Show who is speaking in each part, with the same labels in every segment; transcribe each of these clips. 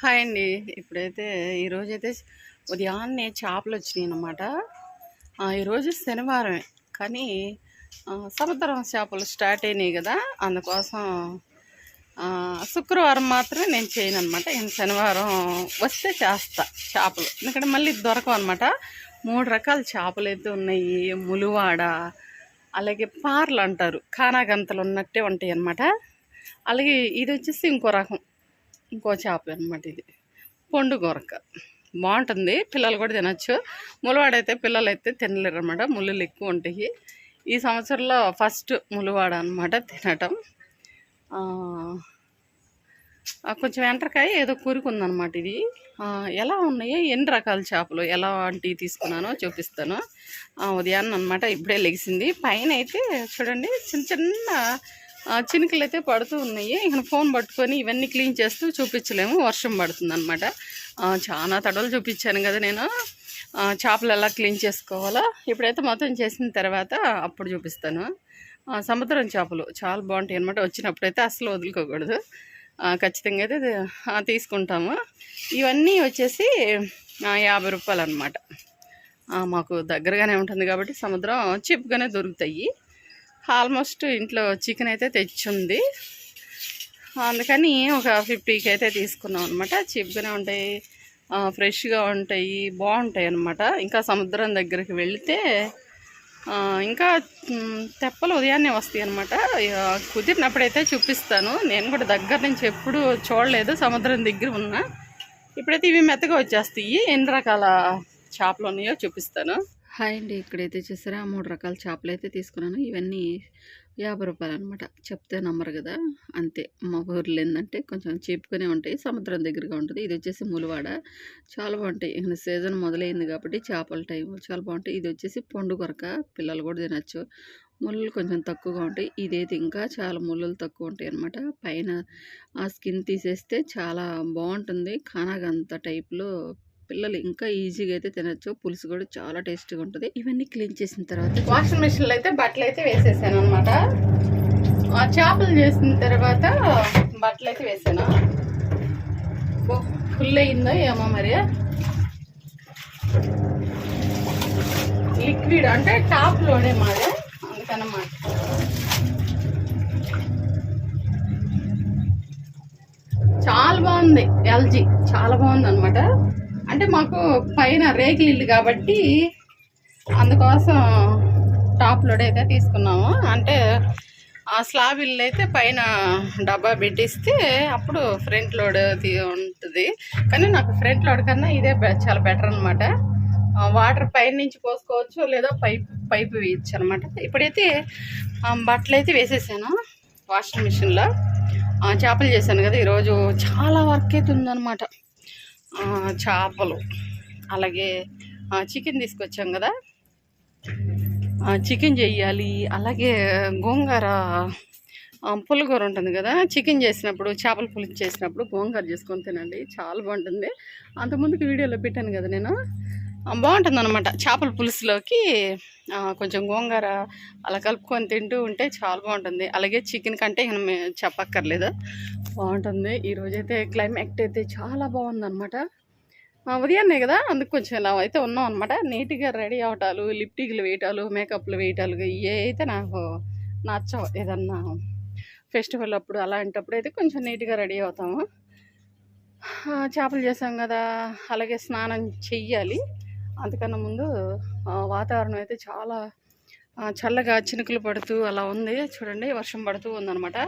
Speaker 1: Hi అండి ఇప్పుడైతే ఈరోజైతే ఉదయాన్నే చేపలు వచ్చినాయి అన్నమాట ఈరోజు శనివారమే. కానీ సముద్రం చేపలు స్టార్ట్ అయినాయి కదా అందుకోసం శుక్రవారం మాత్రమే నేను చేయను అనమాట శనివారం వస్తే చేస్తా చేపలు. ఎందుకంటే మళ్ళీ దొరకవు అనమాట మూడు రకాల చేపలు అయితే ఉన్నాయి. ములువాడ అలాగే పార్లు అంటారు. కానాగంతలు ఉన్నట్టే ఉంటాయి అనమాట అలాగే ఇది వచ్చేసి ఇంకో రకం. ఇంకో చేప అనమాట ఇది. పొండు గొరక. బాగుంటుంది. పిల్లలు కూడా తినచ్చు. ములవాడైతే పిల్లలు అయితే తినలేరు అనమాట ముళ్ళులు ఎక్కువ ఉంటాయి. ఈ సంవత్సరంలో ఫస్ట్ ములువాడ అనమాట తినటం. కొంచెం ఎంటరకాయ ఏదో కూరుకుందనమాట ఇది. ఎలా ఉన్నాయో? ఎన్ని రకాల చేపలు? ఎలాంటివి తీసుకున్నానో చూపిస్తాను. ఉదయాన్న అనమాట ఇప్పుడే లెగిసింది. పైన అయితే చూడండి చిన్న చిన్న చినుకులు అయితే పడుతూ ఉన్నాయి. ఇక ఫోన్ పట్టుకొని ఇవన్నీ క్లీన్ చేస్తూ చూపించలేము. వర్షం పడుతుంది అనమాట చాలా తడవలు చూపించాను కదా నేను. చేపలు ఎలా క్లీన్ చేసుకోవాలో ఇప్పుడైతే మొత్తం చేసిన తర్వాత అప్పుడు చూపిస్తాను. సముద్రం చేపలు చాలా బాగుంటాయి అనమాట వచ్చినప్పుడైతే అసలు వదులుకోకూడదు. ఖచ్చితంగా అయితే తీసుకుంటాము. ఇవన్నీ వచ్చేసి యాభై రూపాయలు అనమాట మాకు దగ్గరగానే ఉంటుంది కాబట్టి సముద్రం చీప్గానే దొరుకుతాయి. ఆల్మోస్ట్ ఇంట్లో చికెన్ అయితే తెచ్చుంది. అందుకని ఒక ఫిఫ్టీకి అయితే తీసుకున్నాం అనమాట చీప్గానే ఉంటాయి ఫ్రెష్గా ఉంటాయి బాగుంటాయి అనమాట ఇంకా సముద్రం దగ్గరికి వెళితే ఇంకా తెప్పలు ఉదయాన్నే వస్తాయి అనమాట కుదిరినప్పుడైతే చూపిస్తాను. నేను కూడా దగ్గర నుంచి ఎప్పుడు చూడలేదు సముద్రం దగ్గర ఉన్నా. ఇప్పుడైతే ఇవి మెత్తగా వచ్చేస్తాయి. ఎన్ని రకాల చేపలు ఉన్నాయో చూపిస్తాను. హాయ్ అండి. ఇక్కడైతే చూసారా? మూడు రకాల చేపలు అయితే తీసుకున్నాను. ఇవన్నీ యాభై రూపాయలు అనమాట చెప్తే నమ్మరు కదా? అంతే. మా ఊర్లో ఏంటంటే కొంచెం చీప్గానే ఉంటాయి. సముద్రం దగ్గరగా ఉంటుంది. ఇది వచ్చేసి ములువాడ. చాలా బాగుంటాయి. ఇక సీజన్ మొదలైంది కాబట్టి చేపల టైం చాలా బాగుంటాయి. ఇది వచ్చేసి పండు కొరక. పిల్లలు కూడా తినచ్చు. ముళ్ళు కొంచెం తక్కువగా ఉంటాయి. ఇదైతే ఇంకా చాలా ముళ్ళు తక్కువ ఉంటాయి అనమాట పైన ఆ స్కిన్ తీసేస్తే చాలా బాగుంటుంది. కానగంత టైప్లో పిల్లలు ఇంకా ఈజీగా అయితే తినచ్చు. పులుసు కూడా చాలా టేస్టీగా ఉంటుంది. ఇవన్నీ క్లీన్ చేసిన తర్వాత వాషింగ్ మిషన్లో అయితే బట్టలు అయితే వేసేసాను అనమాట చేపలు చేసిన తర్వాత బట్టలు అయితే వేసాను. ఫుల్ అయిందో ఏమో మరి. లిక్విడ్ అంటే టాప్లోనే మాది. అందుకనమాట. చాలా బాగుంది ఎల్జీ. చాలా బాగుంది అనమాట అంటే మాకు పైన రేకులు ఇల్లు కాబట్టి అందుకోసం టాప్ లోడ్ అయితే తీసుకున్నాము. అంటే ఆ స్లాబ్ ఇల్లు అయితే పైన డబ్బా పెట్టిస్తే అప్పుడు ఫ్రంట్ లోడ్ తీ- ఉంటుంది. కానీ నాకు ఫ్రంట్ లోడ్ కన్నా ఇదే చాలా బెటర్ అనమాట వాటర్ పైన నుంచి పోసుకోవచ్చు లేదా పైప్ పైపు వేయచ్చు అనమాట ఇప్పుడైతే బట్టలు అయితే వేసేసాను వాషింగ్ మిషన్లో. చేపలు చేశాను కదా ఈరోజు చాలా వర్క్ అయితే ఉందన్నమాట. చేపలు. అలాగే చికెన్ తీసుకొచ్చాం కదా? చికెన్ చేయాలి. అలాగే గోంగూర పులిగూర ఉంటుంది కదా? చికెన్ చేసినప్పుడు చేపల పులుసు చేసినప్పుడు గోంగూర చేసుకొని తినండి. చాలా బాగుంటుంది. అంతకుముందుకు వీడియోలో పెట్టాను కదా నేను. బాగుంటుంది అనమాట చేపల పులుసులోకి కొంచెం గోంగూర అలా కలుపుకొని తింటూ ఉంటే చాలా బాగుంటుంది. అలాగే చికెన్ కంటే ఇక చెప్పక్కర్లేదు. బాగుంటుంది. ఈరోజైతే క్లైమేట్ అయితే చాలా బాగుందన్నమాట. ఉదయాన్నే కదా అందుకు కొంచెం ఇలా అయితే ఉన్నాం అనమాట నీట్గా రెడీ అవటాలు లిప్టిక్లు వేయటాలు మేకప్లు వేయటాలు ఇవే అయితే నాకు నచ్చవు. ఏదన్నా ఫెస్టివల్ అప్పుడు అలాంటప్పుడు అయితే కొంచెం నీట్గా రెడీ అవుతాము. చేపలు చేసాం కదా అలాగే స్నానం చెయ్యాలి. అంతకన్నా ముందు వాతావరణం అయితే చాలా చల్లగా చినుకులు పడుతూ అలా ఉంది. చూడండి వర్షం పడుతూ ఉందన్నమాట.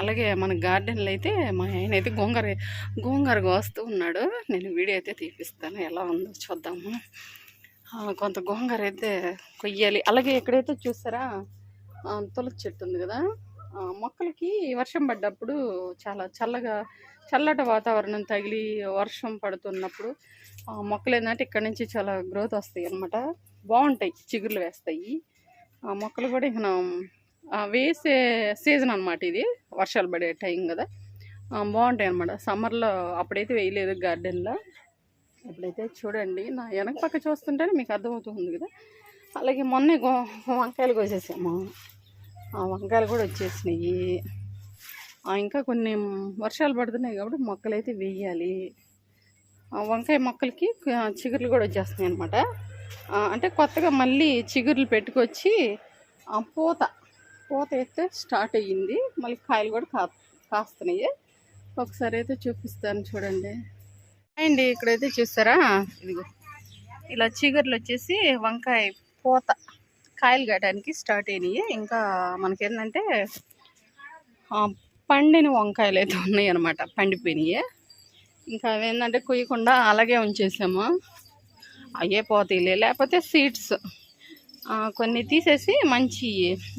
Speaker 1: అలాగే మన గార్డెన్లో అయితే మా ఆయన అయితే గోంగూర గోంగూర కోస్తూ ఉన్నాడు. నేను వీడియో అయితే తీపిస్తాను. ఎలా ఉందో చూద్దాము. కొంత గోంగూర అయితే కొయ్యాలి. అలాగే ఎక్కడైతే చూసారా తులసి చెట్టు ఉంది కదా మొక్కలకి వర్షం పడ్డప్పుడు చాలా చల్లగా చల్లటి వాతావరణం తగిలి వర్షం పడుతున్నప్పుడు మొక్కలు ఏంటంటే ఇక్కడ నుంచి చాలా గ్రోత్ వస్తాయి అనమాట బాగుంటాయి చిగుర్లు వేస్తాయి. ఆ మొక్కలు కూడా ఇక వేసే సీజన్ అనమాట ఇది వర్షాలు పడే టైం కదా. బాగుంటాయి అన్నమాట. సమ్మర్లో అప్పుడైతే వేయలేదు గార్డెన్లో. ఇప్పుడైతే చూడండి నా వెనక పక్క చూస్తుంటేనే మీకు అర్థమవుతుంది కదా. అలాగే మొన్నే గో వంకాయలు కోసేసాము. ఆ వంకాయలు కూడా వచ్చేసినాయి. ఇంకా కొన్ని వర్షాలు పడుతున్నాయి కాబట్టి మొక్కలు అయితే వేయాలి. వంకాయ మొక్కలకి చిగుర్లు కూడా వచ్చేస్తున్నాయి అనమాట అంటే కొత్తగా మళ్ళీ చిగుర్లు పెట్టుకొచ్చి పూత పూత అయితే స్టార్ట్ అయ్యింది. మళ్ళీ కాయలు కూడా కా కాస్తున్నాయి. ఒకసారి అయితే చూపిస్తాను చూడండి. అండి ఇక్కడైతే చూస్తారా? ఇదిగో. ఇలా చిగుర్లు వచ్చేసి వంకాయ పూత కాయలు కాయడానికి స్టార్ట్ అయినాయి. ఇంకా మనకేంటంటే పండిన వంకాయలు అయితే ఉన్నాయి అనమాట పండిపోయినాయి. ఇంకా అవేంటంటే కుయ్యకుండా అలాగే ఉంచేసాము. అయ్యే పోతాయిలే లేకపోతే సీడ్స్. కొన్ని తీసేసి మంచి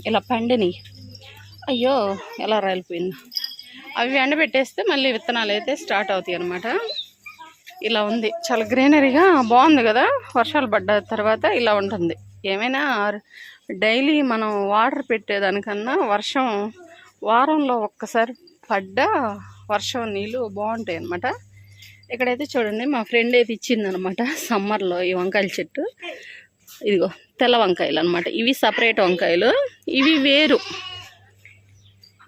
Speaker 1: ఇలా పండిని. అయ్యో ఎలా రాలిపోయింది. అవి ఎండబెట్టేస్తే మళ్ళీ విత్తనాలు అయితే స్టార్ట్ అవుతాయి అనమాట ఇలా ఉంది. చాలా గ్రీనరీగా బాగుంది కదా. వర్షాలు పడ్డ తర్వాత ఇలా ఉంటుంది. ఏమైనా డైలీ మనం వాటర్ పెట్టేదానికన్నా వర్షం వారంలో ఒక్కసారి పడ్డ వర్షం నీళ్ళు బాగుంటాయి అనమాట ఇక్కడైతే చూడండి మా ఫ్రెండ్ అయితే ఇచ్చిందనమాట సమ్మర్లో ఈ వంకాయల చెట్టు. ఇదిగో తెల్ల వంకాయలు అనమాట. ఇవి సపరేట్ వంకాయలు. ఇవి వేరు.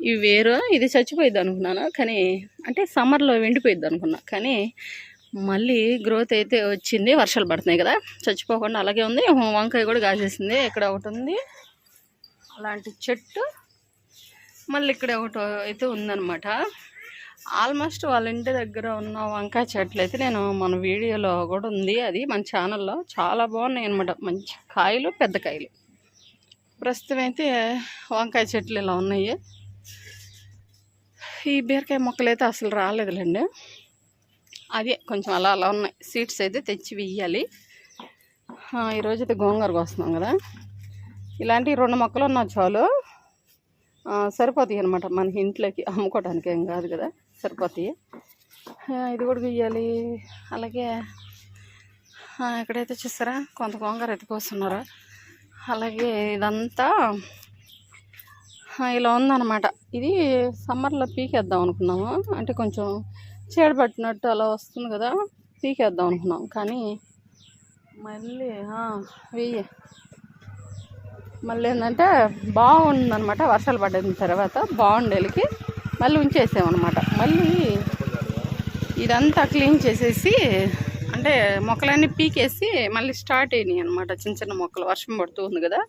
Speaker 1: ఇవి వేరు. ఇది చచ్చిపోయిద్ది అనుకున్నాను కానీ అంటే సమ్మర్లో ఎండిపోయిద్ది అనుకున్నా. కానీ మళ్ళీ గ్రోత్ అయితే వచ్చింది వర్షాలు పడుతున్నాయి కదా. చచ్చిపోకుండా అలాగే ఉంది. వంకాయ కూడా కాసేసింది. ఇక్కడ ఒకటి ఉంది. అలాంటి చెట్టు. మళ్ళీ ఇక్కడ ఒకటి అయితే ఉందన్నమాట ఆల్మోస్ట్ వాళ్ళ ఇంటి దగ్గర ఉన్న వంకాయ చెట్లు అయితే నేను మన వీడియోలో కూడా ఉంది. అది మన ఛానల్లో చాలా బాగున్నాయి అనమాట మంచి కాయలు పెద్ద కాయలు. ప్రస్తుతం అయితే వంకాయ చెట్లు ఇలా ఉన్నాయి. ఈ బీరకాయ మొక్కలు అయితే అసలు రాలేదులేండి. అదే కొంచెం అలా అలా ఉన్నాయి. సీడ్స్ అయితే తెచ్చి వెయ్యాలి. ఈరోజు అయితే గోంగూరకు వస్తున్నాం కదా. ఇలాంటి రెండు మొక్కలు ఉన్నా చాలు. సరిపోతాయి అనమాట మన ఇంట్లోకి అమ్ముకోవడానికి ఏం కాదు కదా. సరిపోతాయి. ఇది కూడా గీయాలి. అలాగే ఎక్కడైతే ఇక్కడైతే కొంత గోంగూర ఎత్తుకొస్తున్నారు అలాగే ఇదంతా ఇలా ఉందన్నమాట. ఇది సమ్మర్లో పీకేద్దాం అనుకున్నాము. అంటే కొంచెం చీడ పట్టినట్టు అలా వస్తుంది కదా పీకేద్దాం అనుకున్నాం. కానీ మళ్ళీ ఆ, వెయ్యి. మళ్ళీ ఏంటంటే బాగుందనమాట వర్షాలు పడిన తర్వాత బాగుండేలకి మళ్ళీ ఉంచేసామన్నమాట. మళ్ళీ ఇదంతా క్లీన్ చేసేసి అంటే మొక్కలన్నీ పీకేసి మళ్ళీ స్టార్ట్ అయినాయి అనమాట చిన్న చిన్న మొక్కలు వర్షం పడుతూ ఉంది కదా.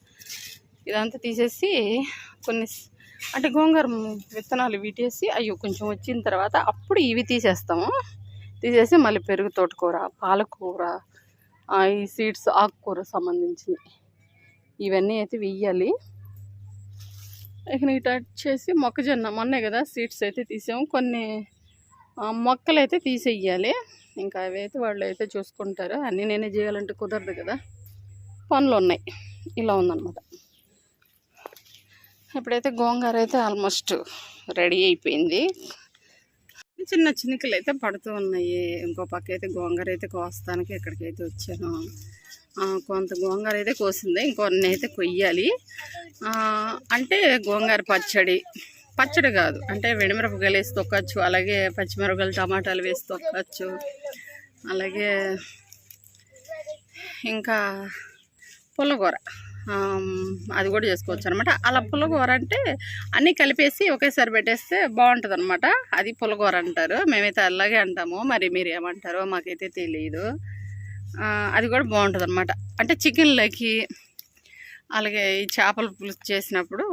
Speaker 1: ఇదంతా తీసేసి కొన్ని అంటే గోంగూర విత్తనాలు వీటేసి అయ్యో కొంచెం వచ్చిన తర్వాత అప్పుడు ఇవి తీసేస్తాము. తీసేసి మళ్ళీ పెరుగు తోటకూర పాలకూర ఈ సీడ్స్ ఆకుకూర సంబంధించినవి. ఇవన్నీ అయితే వెయ్యాలి. ఇక ఇటు వచ్చేసి మొక్కజొన్న మొన్నే కదా సీడ్స్ అయితే తీసాము. కొన్ని మొక్కలు అయితే తీసేయాలి ఇంకా అవి అయితే వాళ్ళు అయితే చూసుకుంటారు. అన్నీ నేనే చేయాలంటే కుదరదు కదా. పనులు ఉన్నాయి. ఇలా ఉందన్నమాట. ఇప్పుడైతే గోంగూర అయితే ఆల్మోస్ట్ రెడీ అయిపోయింది. చిన్న చినుకలు అయితే పడుతూ ఉన్నాయి. ఇంకో పక్క అయితే గోంగూర అయితే కోస్తానికి ఇక్కడికైతే వచ్చాను. కొంత గోంగూర అయితే కోసింది. ఇంకొన్ని అయితే కొయ్యాలి. అంటే గోంగూర పచ్చడి. పచ్చడి కాదు. అంటే వెడిమిరపకాయలు వేసి తొక్కచ్చు. అలాగే పచ్చిమిరపకాయలు టమాటాలు వేసి తొక్కచ్చు. అలాగే ఇంకా పుల్లగూర అది కూడా చేసుకోవచ్చు అనమాట అలా పుల్లగూర అంటే అన్నీ కలిపేసి ఒకేసారి పెట్టేస్తే బాగుంటుంది అనమాట అది పుల్లగూర అంటారు. మేమైతే అలాగే అంటాము. మరి మీరు ఏమంటారో మాకైతే తెలియదు అది కూడా బాగుంటుంది అనమాట అంటే చికెన్లోకి అలాగే ఈ చేపల పులుసు చేసినప్పుడు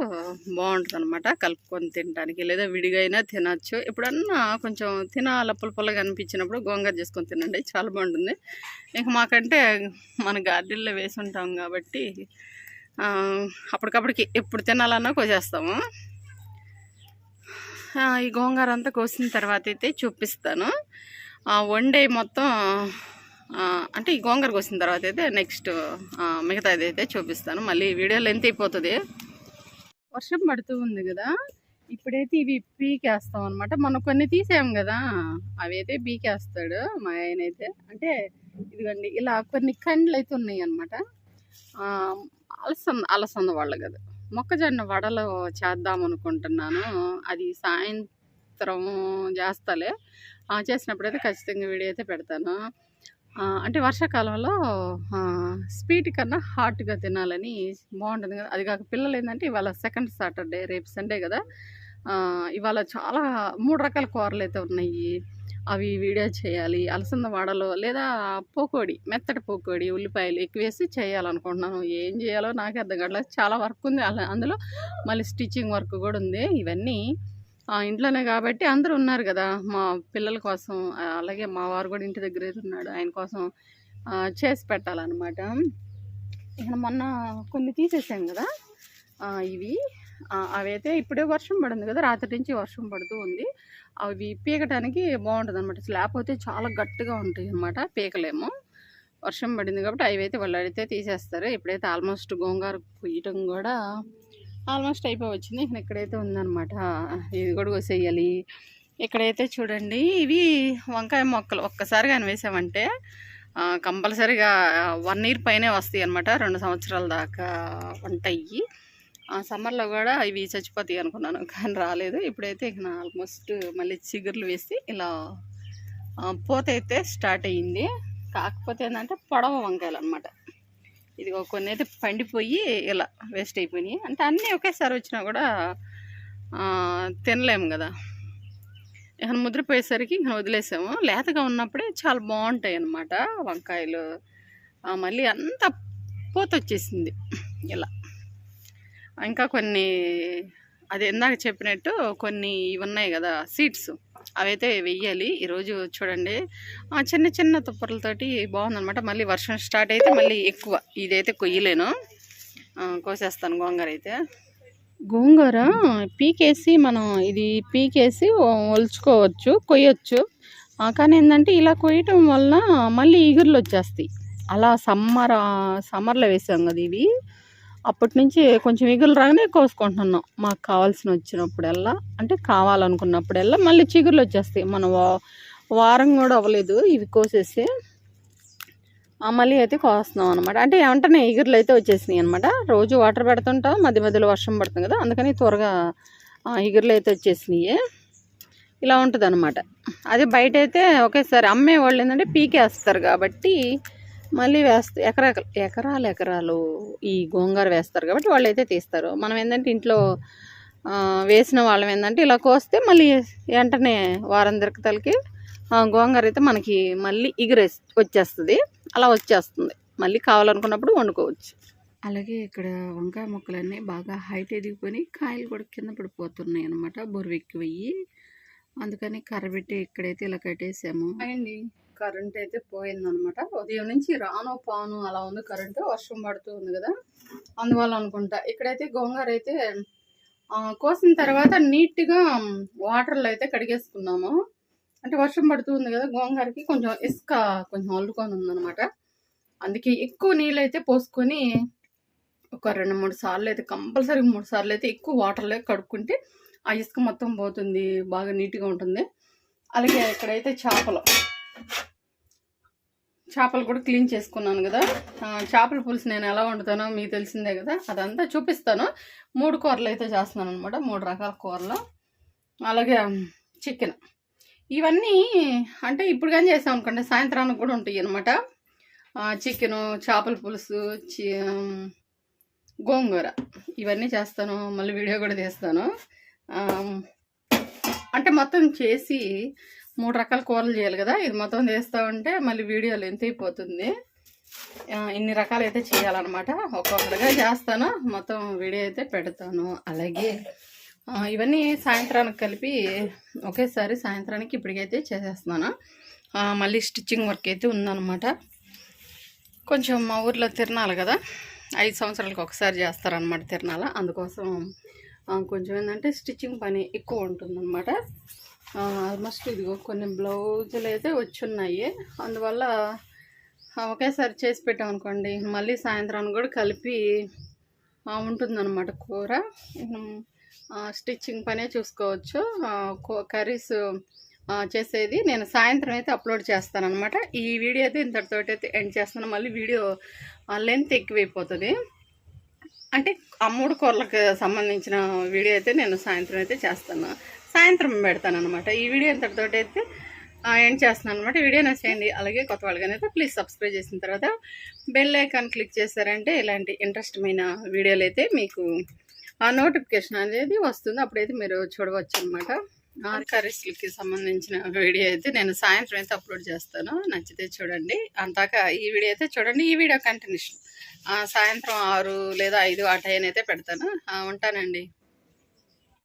Speaker 1: బాగుంటుంది అనమాట కలుపుకొని తినడానికి. లేదా విడిగా అయినా తినచ్చు. ఎప్పుడన్నా కొంచెం తినాల పుల్ల అనిపించినప్పుడు గోంగూర చేసుకొని తినండి. చాలా బాగుంటుంది. ఇంకా మాకంటే మన గార్డెన్లో వేసి ఉంటాం కాబట్టి అప్పటికప్పటికి ఎప్పుడు తినాలన్నా కోసేస్తాము. ఈ గోంగూర అంతా కోసిన తర్వాత అయితే చూపిస్తాను. వండే మొత్తం అంటే ఈ గోంగూర కోసిన తర్వాత అయితే నెక్స్ట్ మిగతాది అయితే చూపిస్తాను. మళ్ళీ వీడియో లెంత్ అయిపోతుంది. వర్షం పడుతూ ఉంది కదా ఇప్పుడైతే ఇవి పీకేస్తాం అనమాట మనం కొన్ని తీసాం కదా అవి అయితే పీకేస్తాడు మా ఆయన అయితే. అంటే ఇదిగోండి ఇలా కొన్ని కండ్లు అయితే ఉన్నాయి అనమాట అలసంద అలసంద వాళ్ళ కదా మొక్కజొన్న వడలు చేద్దాం అనుకుంటున్నాను. అది సాయంత్రం చేస్తాలే. ఆ, చేసినప్పుడైతే ఖచ్చితంగా వీడియో అయితే పెడతాను. అంటే వర్షాకాలంలో స్వీట్ కన్నా హాట్గా తినాలని బాగుంటుంది కదా. అది కాక పిల్లలు ఏంటంటే ఇవాళ సెకండ్ సాటర్డే రేపు సండే కదా. ఇవాళ చాలా మూడు రకాల కూరలు అయితే ఉన్నాయి. అవి వీడియో చేయాలి అలసంద వాడలో లేదా పోకోడి మెత్తటి పోకోడి ఉల్లిపాయలు ఎక్కువ వేసి చేయాలనుకుంటున్నాను. ఏం చేయాలో నాకే అర్థం కావట్లేదు. చాలా వర్క్ ఉంది. అలా- అందులో మళ్ళీ స్టిచ్చింగ్ వర్క్ కూడా ఉంది. ఇవన్నీ ఇంట్లోనే కాబట్టి అందరూ ఉన్నారు కదా. మా పిల్లల కోసం అలాగే మా వారు కూడా ఇంటి దగ్గర ఉన్నాడు. ఆయన కోసం చేసి పెట్టాలన్నమాట. ఇక్కడ మొన్న కొన్ని తీసేసాం కదా. ఇవి అవైతే ఇప్పుడే వర్షం పడింది కదా. రాత్రి నుంచి వర్షం పడుతూ ఉంది. అవి పీకటానికి బాగుంటుంది అనమాట లేకపోతే చాలా గట్టిగా ఉంటాయి అనమాట పీకలేము. వర్షం పడింది కాబట్టి అవి అయితే వాళ్ళు అయితే తీసేస్తారు. ఇప్పుడైతే ఆల్మోస్ట్ గోంగారు పుయ్యటం కూడా ఆల్మోస్ట్ అయిపోయి వచ్చింది ఇక్కడ ఇక్కడైతే ఉందనమాట ఇది కూడా కోసేయాలి. ఇక్కడైతే చూడండి ఇవి వంకాయ మొక్కలు ఒక్కసారిగా వేసామంటే కంపల్సరీగా వన్ ఇయర్ పైనే వస్తాయి అనమాట రెండు సంవత్సరాల దాకా ఉంటాయి. సమ్మర్లో కూడా ఇవి చచ్చిపోతాయి అనుకున్నాను కానీ రాలేదు. ఇప్పుడైతే ఇక ఆల్మోస్ట్ మళ్ళీ చిగుర్లు వేసి ఇలా ఆ, పూత అయితే స్టార్ట్ అయ్యింది. కాకపోతే ఏంటంటే పొడవ వంకాయలు అనమాట ఇది కొన్ని అయితే పండిపోయి ఇలా వేస్ట్ అయిపోయినాయి. అంటే అన్నీ ఒకేసారి వచ్చినా కూడా తినలేము కదా. ఇక ముద్రపోయేసరికి ఇంకా వదిలేసాము. లేతగా ఉన్నప్పుడే చాలా బాగుంటాయి అన్నమాట వంకాయలు. మళ్ళీ అంత పోత వచ్చేసింది ఇలా. ఇంకా కొన్ని అది ఇందాక చెప్పినట్టు కొన్ని ఇవి ఉన్నాయి కదా సీడ్స్ అవైతే వెయ్యాలి. ఈరోజు చూడండి. చిన్న చిన్న తుప్పర్లతోటి బాగుందనమాట మళ్ళీ వర్షం స్టార్ట్ అయితే మళ్ళీ ఎక్కువ. ఇదైతే కొయ్యలేను. కోసేస్తాను గోంగూర అయితే గోంగూర పీకేసి మనం ఇది పీకేసి ఒలుచుకోవచ్చు కొయ్యొచ్చు. కానీ ఏంటంటే ఇలా కొయ్యటం వలన మళ్ళీ ఈగుర్లు వచ్చేస్తాయి. అలా సమ్మర్ సమ్మర్లో వేసాం కదా ఇవి. అప్పటి నుంచి కొంచెం ఈగలు రాగానే కోసుకుంటున్నాం. మాకు కావాల్సిన వచ్చినప్పుడల్లా అంటే కావాలనుకున్నప్పుడల్లా మళ్ళీ చిగుర్లు వచ్చేస్తాయి. మనం వా- వారం కూడా అవ్వలేదు. ఇవి కోసేసి మళ్ళీ అయితే కోస్తున్నాం అనమాట అంటే వెంటనే ఈగుర్లు అయితే వచ్చేసినాయి అనమాట రోజు వాటర్ పెడుతుంటాం మధ్య మధ్యలో వర్షం పడుతుంది కదా అందుకని త్వరగా ఆ, అయితే వచ్చేసినాయి. ఇలా ఉంటుంది అనమాట అదే బయట అయితే ఒకేసారి అమ్మే వాళ్ళు ఏంటంటే పీకేస్తారు కాబట్టి మళ్ళీ వేస్తారు ఎకరా ఎకరాలు ఎకరాలు ఈ గోంగూర వేస్తారు కాబట్టి వాళ్ళు అయితే తీస్తారు. మనం ఏంటంటే ఇంట్లో వేసిన వాళ్ళం ఏంటంటే ఇలా కోస్తే మళ్ళీ వెంటనే వారం దొరకతలకి గోంగూర అయితే మనకి మళ్ళీ ఎగిరే వచ్చేస్తుంది. అలా వచ్చేస్తుంది. మళ్ళీ కావాలనుకున్నప్పుడు వండుకోవచ్చు. అలాగే ఇక్కడ వంకాయ మొక్కలన్నీ బాగా హైట్ ఎదిగిపోయి కాయలు కూడా కింద పడిపోతున్నాయి అనమాట బొరువెక్కిపోయి అందుకని కర్ర పెట్టి ఇక్కడైతే ఇలా కట్టేసాము. అండి కరెంట్ అయితే పోయిందనమాట. ఉదయం నుంచి రాను పాను అలా ఉంది కరెంటు వర్షం పడుతూ ఉంది కదా. అందువల్ల అనుకుంటా. ఇక్కడైతే గోంగూర అయితే కోసిన తర్వాత నీట్గా వాటర్లో అయితే కడిగేసుకున్నాము. అంటే వర్షం పడుతూ ఉంది కదా గోంగారకి కొంచెం ఇసుక కొంచెం అల్లుకొని ఉందనమాట. అందుకే ఎక్కువ నీళ్ళు అయితే పోసుకొని ఒక రెండు మూడు సార్లు అయితే కంపల్సరీ మూడు సార్లు అయితే ఎక్కువ వాటర్లో కడుక్కుంటే ఆ ఇసుక మొత్తం పోతుంది బాగా నీట్గా ఉంటుంది. అలాగే ఇక్కడైతే చేపలు. చేపలు కూడా క్లీన్ చేసుకున్నాను కదా. చేపల పులుసు నేను ఎలా వండుతానో మీకు తెలిసిందే కదా. అదంతా చూపిస్తాను. మూడు కూరలు అయితే చేస్తున్నాను అనమాట మూడు రకాల కూరలు. అలాగే చికెన్. ఇవన్నీ అంటే ఇప్పుడు కానీ చేసాం అనుకోండి సాయంత్రానికి కూడా ఉంటాయి అనమాట చికెను చేపల పులుసు చి గోంగూర. ఇవన్నీ చేస్తాను. మళ్ళీ వీడియో కూడా తీస్తాను. అంటే మొత్తం చేసి మూడు రకాల కూరలు చేయాలి కదా. ఇది మొత్తం చేస్తూ ఉంటే మళ్ళీ వీడియోలు ఎంత అయిపోతుంది. ఇన్ని రకాలు అయితే చేయాలన్నమాట. ఒక్కొక్కటిగా చేస్తాను. మొత్తం వీడియో అయితే పెడతాను. అలాగే ఇవన్నీ సాయంత్రానికి కలిపి ఒకేసారి సాయంత్రానికి ఇప్పటికైతే చేసేస్తున్నాను. మళ్ళీ స్టిచ్చింగ్ వర్క్ అయితే ఉందన్నమాట. కొంచెం మా ఊర్లో తిరణాలు కదా. ఐదు సంవత్సరాలకు ఒకసారి చేస్తారనమాట తిరణాల. అందుకోసం కొంచెం ఏంటంటే స్టిచ్చింగ్ పని ఎక్కువ ఉంటుందన్నమాట. ఆల్మోస్ట్ ఇదిగో కొన్ని బ్లౌజులు అయితే వచ్చున్నాయి. అందువల్ల ఒకేసారి చేసి పెట్టామనుకోండి మళ్ళీ సాయంత్రాన్ని కూడా కలిపి ఉంటుందన్నమాట కూర. స్టిచ్చింగ్ పనే చూసుకోవచ్చు. కో- కర్రీస్ చేసేది. నేను సాయంత్రం అయితే అప్లోడ్ చేస్తాను అనమాట ఈ వీడియో అయితే ఇంతటితోటి అయితే ఎండ్ చేస్తాను. మళ్ళీ వీడియో లెంత్ ఎక్కువైపోతుంది. అంటే ఆ మూడు కూరలకు సంబంధించిన వీడియో అయితే నేను సాయంత్రం అయితే చేస్తాను. సాయంత్రం పెడతాను అనమాట ఈ వీడియో ఇంతటితో అయితే ఎండ్ చేస్తున్నాను అనమాట వీడియో నచ్చేయండి. అలాగే కొత్త వాళ్ళకైతే ప్లీజ్ సబ్స్క్రైబ్ చేసిన తర్వాత బెల్ ఐకాన్ క్లిక్ చేశారంటే ఇలాంటి ఇంట్రెస్టమైన వీడియోలు అయితే మీకు ఆ నోటిఫికేషన్ అనేది వస్తుంది. అప్పుడైతే మీరు చూడవచ్చు అనమాట కర్రీస్కి సంబంధించిన వీడియో అయితే నేను సాయంత్రం అయితే అప్లోడ్ చేస్తాను. నచ్చితే చూడండి. అంతాక ఈ వీడియో అయితే చూడండి. ఈ వీడియో కంటిన్యూషన్ సాయంత్రం ఆరు లేదా ఐదు ఆ టైం అయితే పెడతాను. ఉంటానండి.